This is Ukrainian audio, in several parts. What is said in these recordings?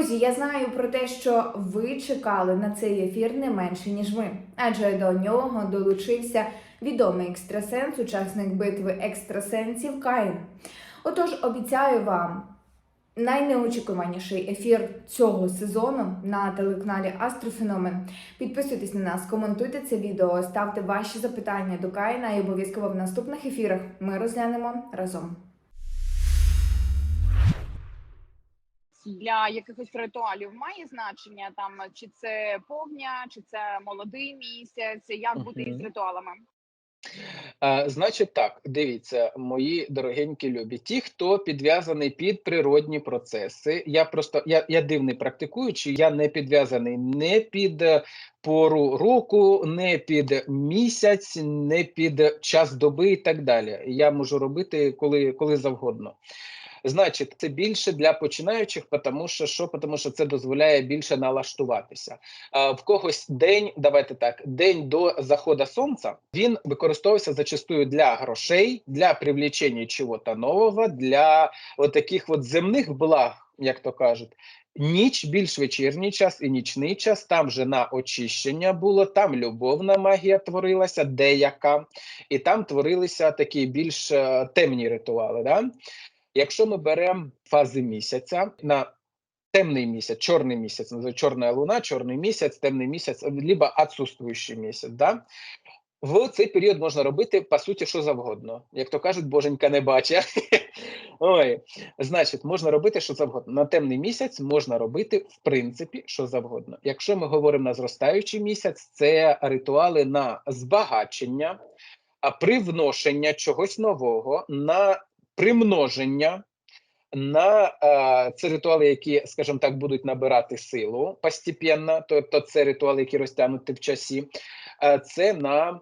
Друзі, я знаю про те, що ви чекали на цей ефір не менше ніж ми, адже до нього долучився відомий екстрасенс, учасник битви екстрасенсів Каїн. Отож, обіцяю вам найнеочікуваніший ефір цього сезону на телеканалі Астрофеномен. Підписуйтесь на нас, коментуйте це відео, ставте ваші запитання до Каїна і обов'язково в наступних ефірах ми розглянемо разом. Для якихось ритуалів має значення там, чи це повня, чи це молодий місяць, як бути із ритуалами? А, значить, так, дивіться, мої дорогенькі любі, ті, хто підв'язаний під природні процеси. Я просто я, я дивний практикуючий, я не підв'язаний не під е, пору року, не під місяць, не під час доби і так далі. Я можу робити коли, коли завгодно. Значить, це більше для починаючих, тому що що? Тому що це дозволяє більше налаштуватися. А, в когось день, давайте так, день до заходу сонця він використовується зачастую для грошей, для привлечення чого-то нового, для от таких от земних благ, як то кажуть. Ніч більш вечірній час і нічний час. Там вже на очищення було, там любовна магія творилася, деяка, і там творилися такі більш е, темні ритуали. Да? Якщо ми беремо фази місяця на темний місяць, чорний місяць, чорна луна, чорний місяць, темний місяць, либо відсутствуючий місяць. Да? В цей період можна робити по суті що завгодно. Як то кажуть, боженька не бачить. Ой, значить, можна робити що завгодно. На темний місяць можна робити в принципі що завгодно. Якщо ми говоримо на зростаючий місяць, це ритуали на збагачення, а привношення чогось нового, на примноження. На е, це ритуали, які, скажімо так, будуть набирати силу постепенно, тобто це ритуали, які розтягнуті в часі. Е, це на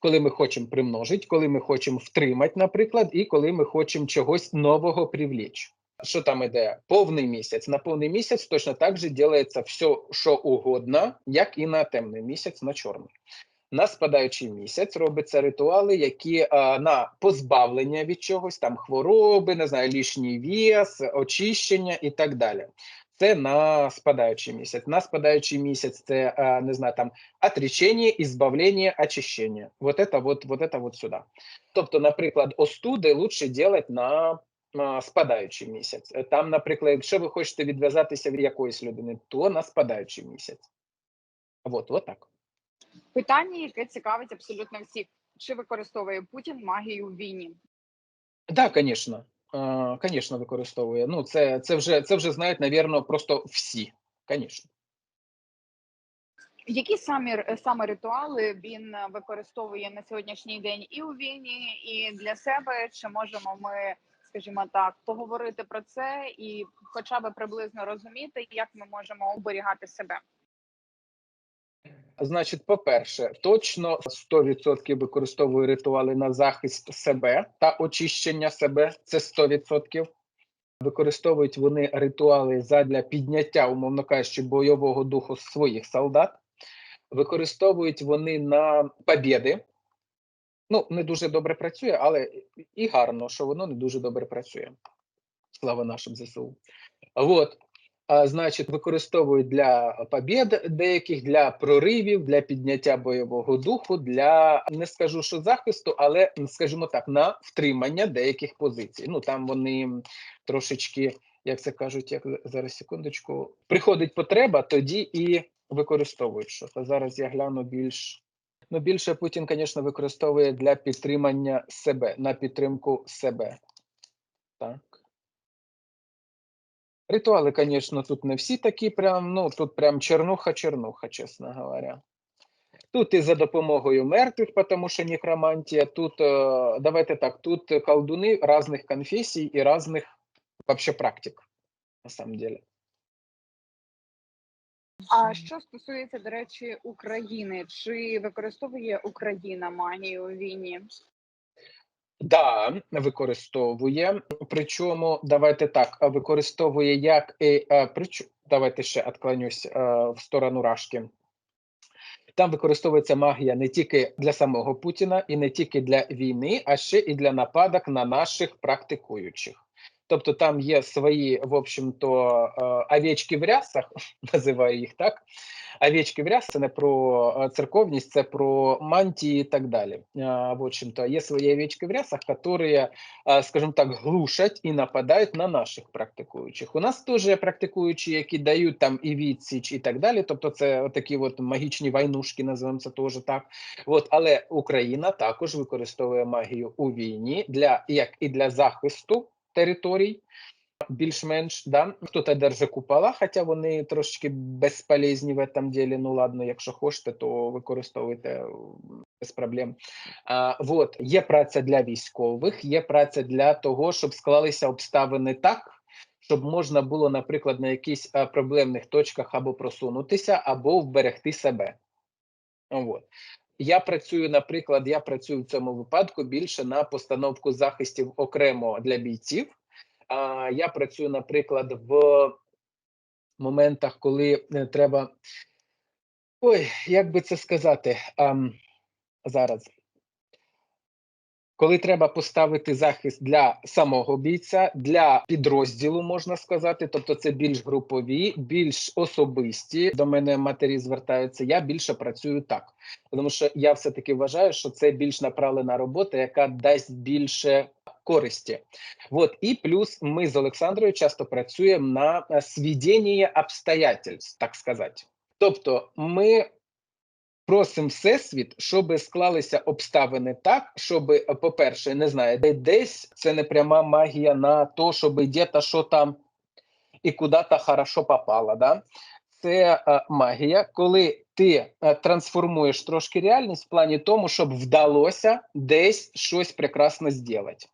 коли ми хочемо примножити, коли ми хочемо втримати, наприклад, і коли ми хочемо чогось нового привлечь. Що там іде? Повний місяць. На повний місяць точно так же робиться все, що угодно, як і на темний місяць, на чорний. На спадаючий місяць робляться ритуали, які а, на позбавлення від чогось, там хвороби, не знаю, лишній вес, очищення і так далі. Це на спадаючий місяць. На спадаючий місяць це а, не знаю, там отречення, ізбавлення, очищення. Вот это вот, вот это вот сюди. Тобто, наприклад, остуди лучше делать на спадаючий місяць. Е, Там, наприклад, якщо ви хочете відв'язатися від якоїсь людини, то на спадаючий місяць. Вот, вот так. Питання, яке цікавить абсолютно всіх: чи використовує Путін магію в війні? Да, конечно. А, Конечно, використовує. Ну, це, це вже це вже знають, навірно, просто всі. Конечно. Які самі саме ритуали він використовує на сьогоднішній день і у війні, і для себе? Чи можемо ми, скажімо так, поговорити про це і хоча б приблизно розуміти, як ми можемо оберігати себе? Значить, по-перше, точно 100% використовує ритуали на захист себе та очищення себе. Це 100%. Використовують вони ритуали задля підняття, умовно кажучи, бойового духу своїх солдат. Використовують вони на побєди. Ну, не дуже добре працює, але і гарно, що воно не дуже добре працює. Слава нашим ЗСУ. От. Значить, використовують для побєд деяких, для проривів, для підняття бойового духу, для не скажу, що захисту, але скажімо так, на втримання деяких позицій. Ну там вони трошечки, як це кажуть, як зараз секундочку, приходить потреба, тоді і використовують що. То зараз я гляну більш. Ну, більше Путін, звісно, використовує для підтримання себе, на підтримку себе. Так. Ритуали, звісно, тут не всі такі, прям, ну тут прям чернуха-чернуха, чесно говоря. Тут і за допомогою мертвих, тому що некромантія, тут, е, давайте так, тут колдуни різних конфесій і різних вообще практик, на самом деле. А що стосується, до речі, України, чи використовує Україна магію у війні? Да, використовує. Причому, давайте так, використовує як і е, прич... давайте ще відклонюсь е, в сторону Рашки. Там використовується магія не тільки для самого Путіна і не тільки для війни, а ще і для нападок на наших практикуючих. Тобто там є свої, в общем-то, е, овечки в рясах, називаю їх так. Овечки в рясах – це не про е, церковність, це про мантії і так далі. Е, В общем-то, є свої овечки в рясах, які, скажімо так, глушать і нападають на наших практикуючих. У нас теж є практикуючі, які дають там і відсіч, і так далі. Тобто, це такі от магічні войнушки, називаємо це теж так. От, але Україна також використовує магію у війні для як і для захисту територій. Більш-менш, да, хто-то держить купола, хоча вони трошечки безполезні в этом ділі. Ну ладно, якщо хочете, то використовуйте без проблем. А, вот, є праця для військових, є праця для того, щоб склалися обставини так, щоб можна було, наприклад, на якихось е, проблемних точках або просунутися, або вберегти себе. Вот. Я працюю, наприклад, я працюю в цьому випадку більше на постановку захистів окремо для бійців. А я працюю, наприклад, в моментах, коли е, треба. Ой, як би це сказати? А, зараз. Коли треба поставити захист для самого бійця, для підрозділу, можна сказати, тобто це більш групові, більш особисті. До мене матері звертаються. Я більше працюю так, тому що я все таки вважаю, що це більш направлена робота, яка дасть більше користі. Вот і плюс ми з Олександрою часто працюємо на е, обстоятельств, так сказати. Тобто, ми просимо всесвіт, щоб склалися обставини так, щоб, е, по-перше, не знаю, де- десь це не пряма магія на то, щоб де-то що там і куди-то хорошо попало. Да? Це е, магія, коли ти е, трансформуєш трошки реальність в плані тому, щоб вдалося десь щось прекрасно зробити.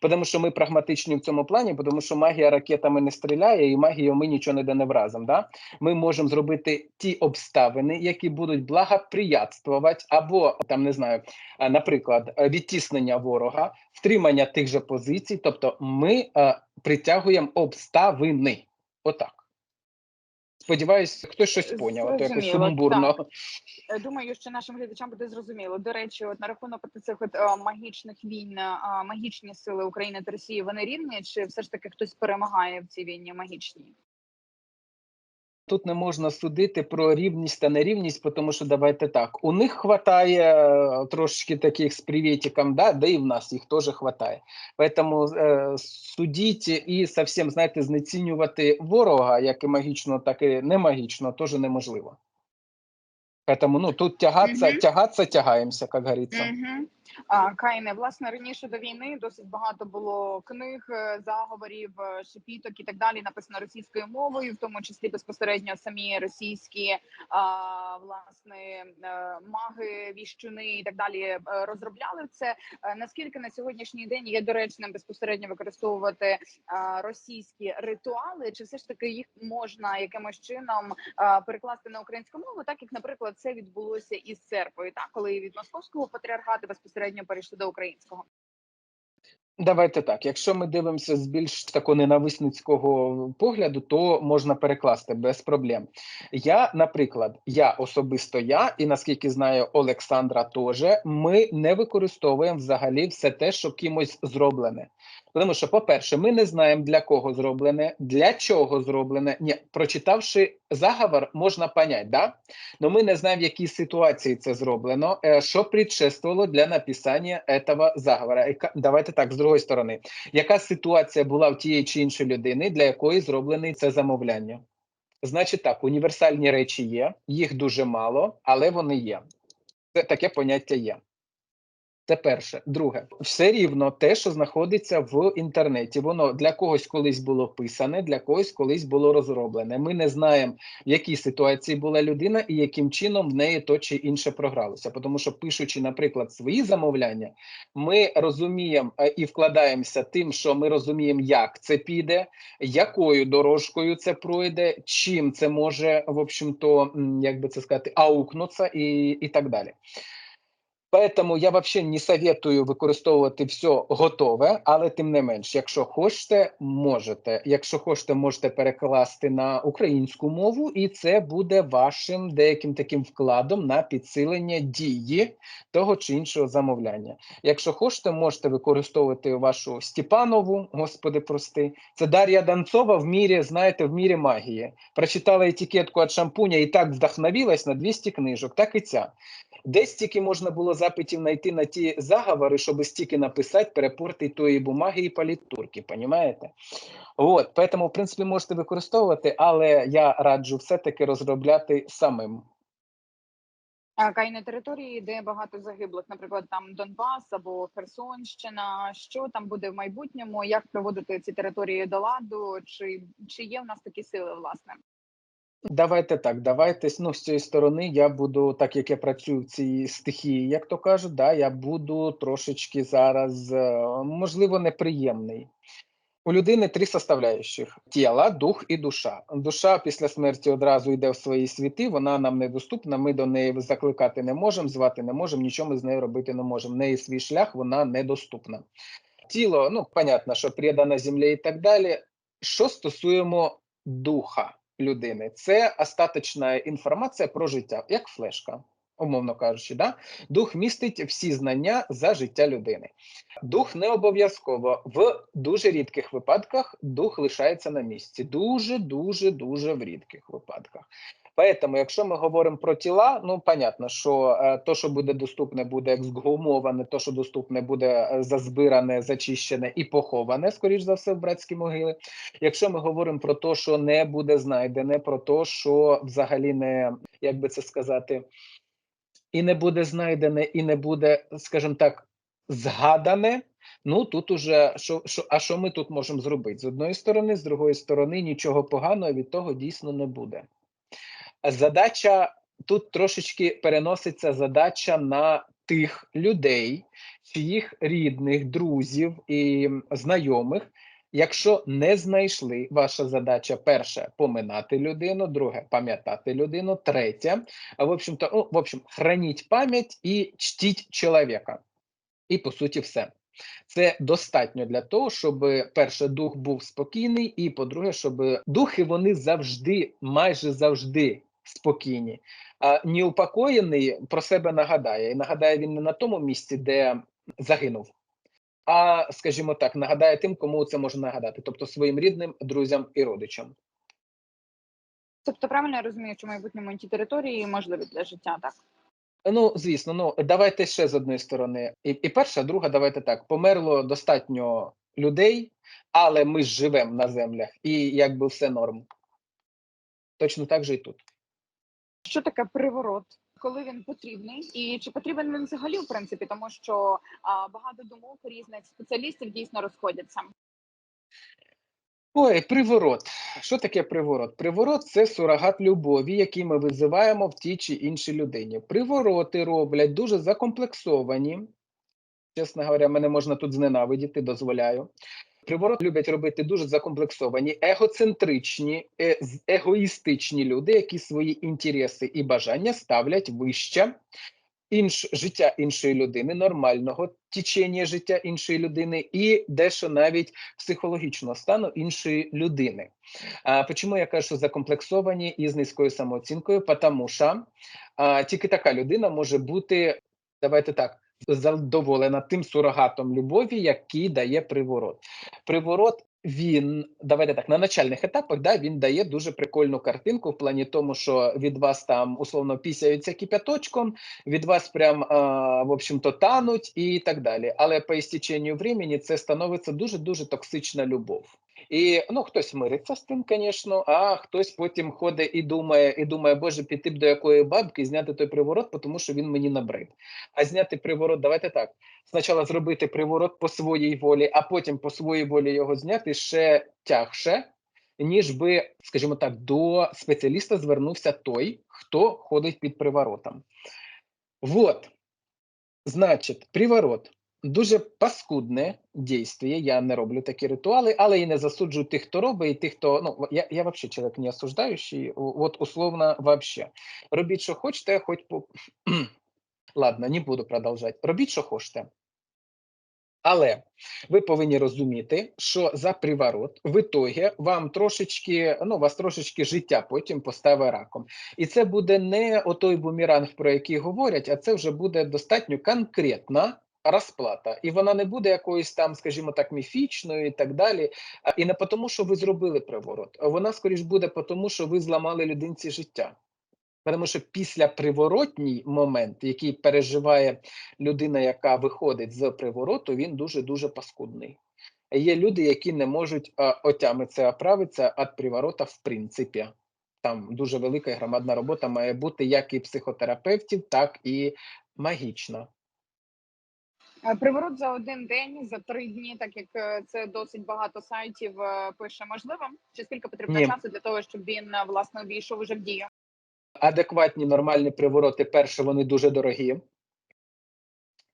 Тому що ми прагматичні в цьому плані, тому що магія ракетами не стріляє, і магією ми нічого не не вразом. Да? Ми можемо зробити ті обставини, які будуть благоприятствувати, або там не знаю, е, наприклад, відтіснення ворога, втримання тих же позицій. Тобто, ми е, притягуємо обставини. Отак. Сподіваюсь, хтось щось поняв, а то якось сумбурно. Е, Думаю, що нашим глядачам буде зрозуміло. До речі, от на рахунок цих от о, магічних війн, о, магічні сили України та Росії вони рівні, чи все ж таки хтось перемагає в цій війні магічній? Тут не можна судити про рівність та нерівність, тому що давайте так. У них хватає е, трошечки таких з привітиком, да, да і в нас їх теж хватає. Поэтому е, судіть і совсем, знаєте, знецінювати ворога, як і магічно, так і немагічно, теж неможливо. Поэтому, ну, тут тягатися, Мгм. тягатися, тягаємося, як говориться. А, Кайне, власне, раніше до війни досить багато було книг, е, заговорів, е, шепіток і так далі, написано російською мовою, в тому числі безпосередньо самі російські власне е, маги, віщуни і так далі е, розробляли це. Е, Наскільки на сьогоднішній день є доречним безпосередньо використовувати російські ритуали, чи все ж таки їх можна якимось чином перекласти на українську мову, так як, наприклад, це відбулося із церквою, так коли від московського патріархату безпосередньо перейшли до українського. Давайте так. Якщо ми дивимося з більш такого ненависницького погляду, то можна перекласти без проблем. Я, наприклад, я особисто я, і наскільки знаю, Олександра теж, ми не використовуємо взагалі все те, що кимось зроблене. Тому що, по-перше, ми не знаємо для кого зроблене, для чого зроблене. Ні, прочитавши заговор, можна поняти, да? Но ми не знаємо, в якій ситуації це зроблено, е, що предшествувало для написання этого заговора. Давайте так, з другої сторони, яка ситуація була в тієї чи іншої людини, для якої зроблене це замовляння? Значить так, універсальні речі є, їх дуже мало, але вони є. Це таке поняття є. Це перше. Друге, все рівно те, що знаходиться в інтернеті, воно для когось колись було писане, для когось колись було розроблене. Ми не знаємо, в якій ситуації була людина і яким чином в неї то чи інше програлося. Тому що, пишучи, наприклад, свої замовляння, ми розуміємо е, і вкладаємося тим, що ми розуміємо, як це піде, якою дорожкою це пройде, чим це може, в общем-то, як би це сказати, аукнутися і, і так далі. Поэтому я вообще не советую використовувати все готове, але тим не менш, якщо хочете, можете. Якщо хочете, можете перекласти на українську мову, і це буде вашим деяким таким вкладом на підсилення дії того чи іншого замовляння. Якщо хочете, можете використовувати вашу Степанову, господи, прости. Це Дар'я Данцова в мірі, знаєте, в мірі магії. Прочитала етикетку від шампуня і так вдохновилась на 200 книжок, так і ця. Десь тільки можна було запитів знайти на ті заговори, щоб стільки написати, перепортити тої бумаги і політурки, понімаєте? От, поэтому, в принципі, можете використовувати, але я раджу все-таки розробляти самим. А Кай на території, де багато загиблих, наприклад, там Донбас або Херсонщина. Що там буде в майбутньому? Як приводити ці території до ладу? Чи, чи є в нас такі сили, власне? Давайте так, давайте ну, з цієї сторони я буду, так як я працюю в цій стихії, як то кажуть, да, я буду трошечки зараз, е, можливо, неприємний. У людини три составляючих: тіла, дух і душа. Душа після смерті одразу йде в свої світи, вона нам недоступна, ми до неї закликати не можемо, звати не можемо, нічого ми з нею робити не можемо. В неї свій шлях, вона недоступна. Тіло, ну, понятно, що предано землі і так далі. Що стосуємо духа людини, це остаточна інформація про життя, як флешка, умовно кажучи. Да? Дух містить всі знання за життя людини. Дух не обов'язково в дуже рідких випадках дух лишається на місці. Дуже, дуже, дуже в рідких випадках. Поэтому, якщо ми говоримо про тіла, ну понятно, що е, то, що буде доступне, буде ексгумоване, то, що доступне, буде е, зазбиране, зачищене і поховане, скоріш за все, в братські могили. Якщо ми говоримо про те, що не буде знайдене, про те, що взагалі не як би це сказати, і не буде знайдене, і не буде, скажімо так, згадане. Ну тут уже що, що, а що ми тут можемо зробити? З одної сторони, з другої сторони, нічого поганого від того дійсно не буде. Задача тут трошечки переноситься задача на тих людей, чиїх рідних, друзів і знайомих. Якщо не знайшли, ваша задача перше поминати людину, друге пам'ятати людину, третє, а в общем-то, ну, в общем, храніть пам'ять і чтіть чоловіка. І по суті, все. Це достатньо для того, щоб перше дух був спокійний, і по-друге, щоб духи вони завжди, майже завжди спокійні. А неупокоєний про себе нагадає. І нагадає він не на тому місці, де загинув, а скажімо так, нагадає тим, кому це може нагадати, тобто своїм рідним, друзям і родичам. Тобто, правильно я розумію, що в майбутньому ті території можливі для життя, так? Ну, звісно, ну давайте ще з одної сторони. І, і перша, друга, давайте так. Померло достатньо людей, але ми ж живемо на землях, і якби все норм. Точно так же і тут. Що таке приворот? Коли він потрібний, і чи потрібен він взагалі в принципі, тому що а, багато думок різних спеціалістів дійсно розходяться. Ой, приворот. Що таке приворот? Приворот це сурогат любові, який ми визиваємо в тій чи іншій людині. Привороти роблять дуже закомплексовані. Чесно говоря, мене можна тут зненавидіти, дозволяю. Приворот люблять робити дуже закомплексовані, егоцентричні, е, егоїстичні люди, які свої інтереси і бажання ставлять вище інш, життя іншої людини, нормального течення життя іншої людини і дещо навіть психологічного стану іншої людини. А, чому я кажу, що закомплексовані і з низькою самооцінкою? Тому що а, тільки така людина може бути, давайте так, задоволена тим сурогатом любові, який дає приворот. Приворот. Він давайте так на начальних етапах, да він дає дуже прикольну картинку в плані тому, що від вас там условно пісяються кипяточком, від вас прям а, в общем-то тануть і так далі. Але по істеченню времени це становиться дуже дуже токсична любов. І ну хтось мириться з тим, звісно, а хтось потім ходить і думає, і думає, боже, піти б до якої бабки, і зняти той приворот, тому що він мені набрид. А зняти приворот, давайте так. Спочатку зробити приворот по своїй волі, а потім по своїй волі його зняти ще тягше, ніж би, скажімо так, до спеціаліста звернувся той, хто ходить під приворотом. Вот, значить, приворот. Дуже паскудне дійство. Я не роблю такі ритуали, але і не засуджую тих, хто робить, і тих, хто ну я, я взагалі чоловік не осуждаючий, от условно, вообще. Робіть, що хочете, хоч по Ладно, не буду продовжувати. Робіть, що хочете. Але ви повинні розуміти, що за приворот в ітогі вам трошечки, ну, вас трошечки життя потім поставить раком. І це буде не отой бумеранг, про який говорять, а це вже буде достатньо конкретна розплата. І вона не буде якоюсь там, скажімо так, міфічною і так далі. І не тому, що ви зробили приворот, вона скоріш буде тому, що ви зламали людинці життя. Тому що після приворотній момент, який переживає людина, яка виходить з привороту, він дуже дуже паскудний. Є люди, які не можуть отямитися, оправитися від приворота в принципі. Там дуже велика громадна робота має бути як і психотерапевтів, так і магічна. Е, Приворот за один день, за три дні, так як е, це досить багато сайтів е, пише можливо. Чи скільки потрібно Ні. часу для того, щоб він власне увійшов уже в дію? Адекватні нормальні привороти, перше, вони дуже дорогі.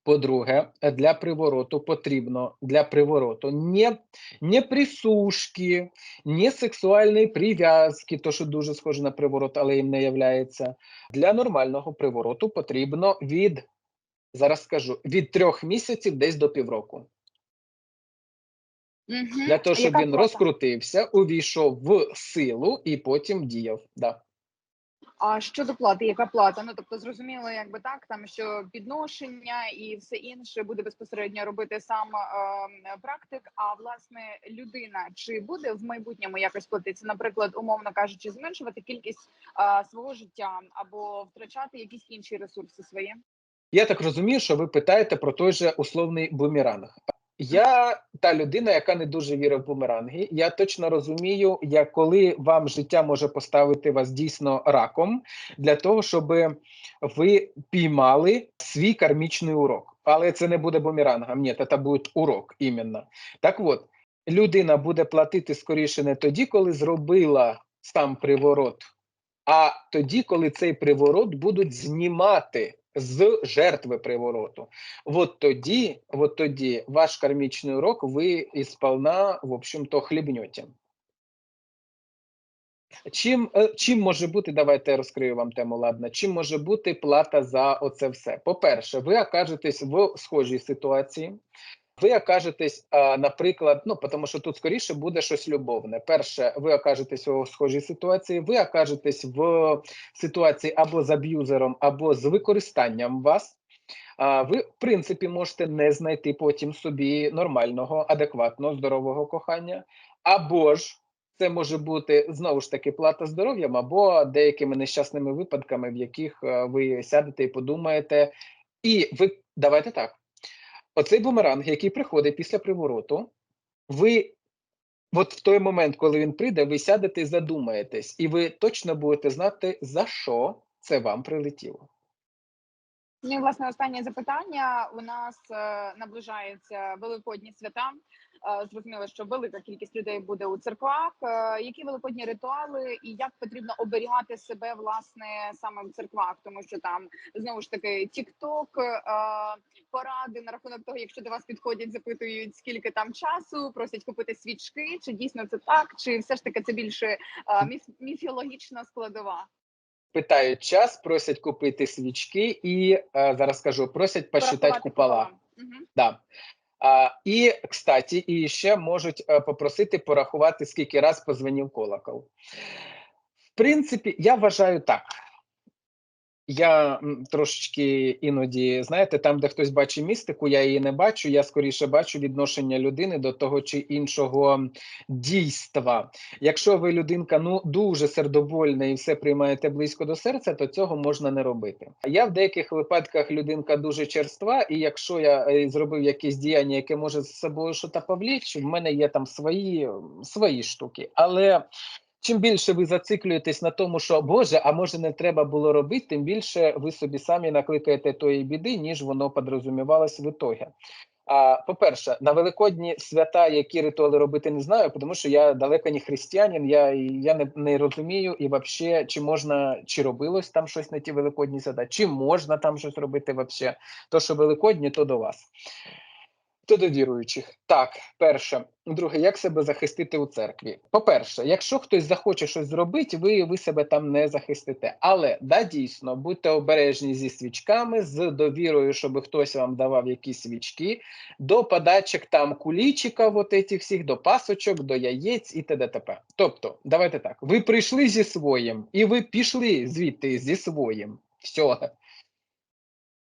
По-друге, для привороту потрібно для привороту не, не присушки, не сексуальної прив'язки, то що дуже схоже на приворот, але їм не являється. Для нормального привороту потрібно від зараз скажу від трьох місяців десь до півроку. Мгм. Для того, щоб Яка він плата? розкрутився, увійшов в силу і потім діяв. Да. А щодо плати, яка плата? Ну тобто зрозуміло, якби так, там що підношення і все інше буде безпосередньо робити сам е, практик. А власне людина чи буде в майбутньому якось платитися, наприклад, умовно кажучи, зменшувати кількість е, свого життя або втрачати якісь інші ресурси свої? Я так розумію, що ви питаєте про той же условний бумеранг. Я та людина, яка не дуже вірить в бумеранги. Я точно розумію, як коли вам життя може поставити вас дійсно раком для того, щоб ви піймали свій кармічний урок. Але це не буде бумерангом. Ні, це буде урок іменно. Так от, людина буде платити скоріше не тоді, коли зробила сам приворот, а тоді, коли цей приворот будуть знімати з жертви привороту. От тоді, от тоді ваш кармічний урок ви ісполна, в общем-то, хлібнете. Чим, е, чим може бути, давайте я розкрию вам тему, ладно. Чим може бути плата за оце все? По-перше, ви окажетесь в схожій ситуації. Ви окажетесь, наприклад, ну тому що тут скоріше буде щось любовне. Перше, ви окажетесь у схожій ситуації, ви окажетесь в ситуації або з аб'юзером, або з використанням вас. Ви, в принципі, можете не знайти потім собі нормального, адекватного, здорового кохання, або ж це може бути знову ж таки плата здоров'ям, або деякими нещасними випадками, в яких е, ви сядете і подумаєте, і ви давайте так. Оцей бумеранг, який приходить після привороту, ви от в той момент, коли він прийде, ви сядете і задумаєтесь, і ви точно будете знати, за що це вам прилетіло. Ну, власне, останнє запитання. У нас е, наближаються великодні свята. Е, зрозуміло, що велика кількість людей буде у церквах. Е, які великодні ритуали і як потрібно оберігати себе власне саме в церквах, тому що там знову ж таки TikTok, е, поради на рахунок того, якщо до вас підходять, запитують скільки там часу, просять купити свічки. Чи дійсно це так, чи все ж таки це більше міф, міфологічна складова? Питають час, просять купити свічки, і е, зараз скажу, просять посчитати купола. Мгм. Да. А, і, кстати, і ще можуть е, попросити порахувати, скільки раз позвонив колокол. В принципі, я вважаю так. Я трошечки іноді, знаєте, там, де хтось бачить містику, я її не бачу. Я скоріше бачу відношення людини до того чи іншого дійства. Якщо ви людинка ну дуже сердобольна і все приймаєте близько до серця, то цього можна не робити. Я в деяких випадках людинка дуже черства, і якщо я е, зробив якесь діяння, яке може з собою щось повлічь, в мене є там свої, свої штуки. Але чим більше ви зациклюєтесь на тому, що Боже, а може не треба було робити, тим більше ви собі самі накликаєте тої біди, ніж воно подрозумівалось в ітогі. А по-перше, на великодні свята, які ритуали робити, не знаю, тому що я далеко не християнин, я, я не, не розумію і вообще, чи можна, чи робилось там щось на ті великодні свята, чи можна там щось робити вообще. То, що великодні, то до вас. Хто до віруючих? Так, перше. Друге, як себе захистити у церкві? По-перше, якщо хтось захоче щось зробити, ви, ви себе там не захистите. Але да, дійсно, будьте обережні зі свічками, з довірою, щоб хтось вам давав якісь свічки, до подачок там кулічиків, от этих всіх, до пасочок, до яєць і т.д. Тобто, давайте так: ви прийшли зі своїм, і ви пішли звідти зі своїм. Все.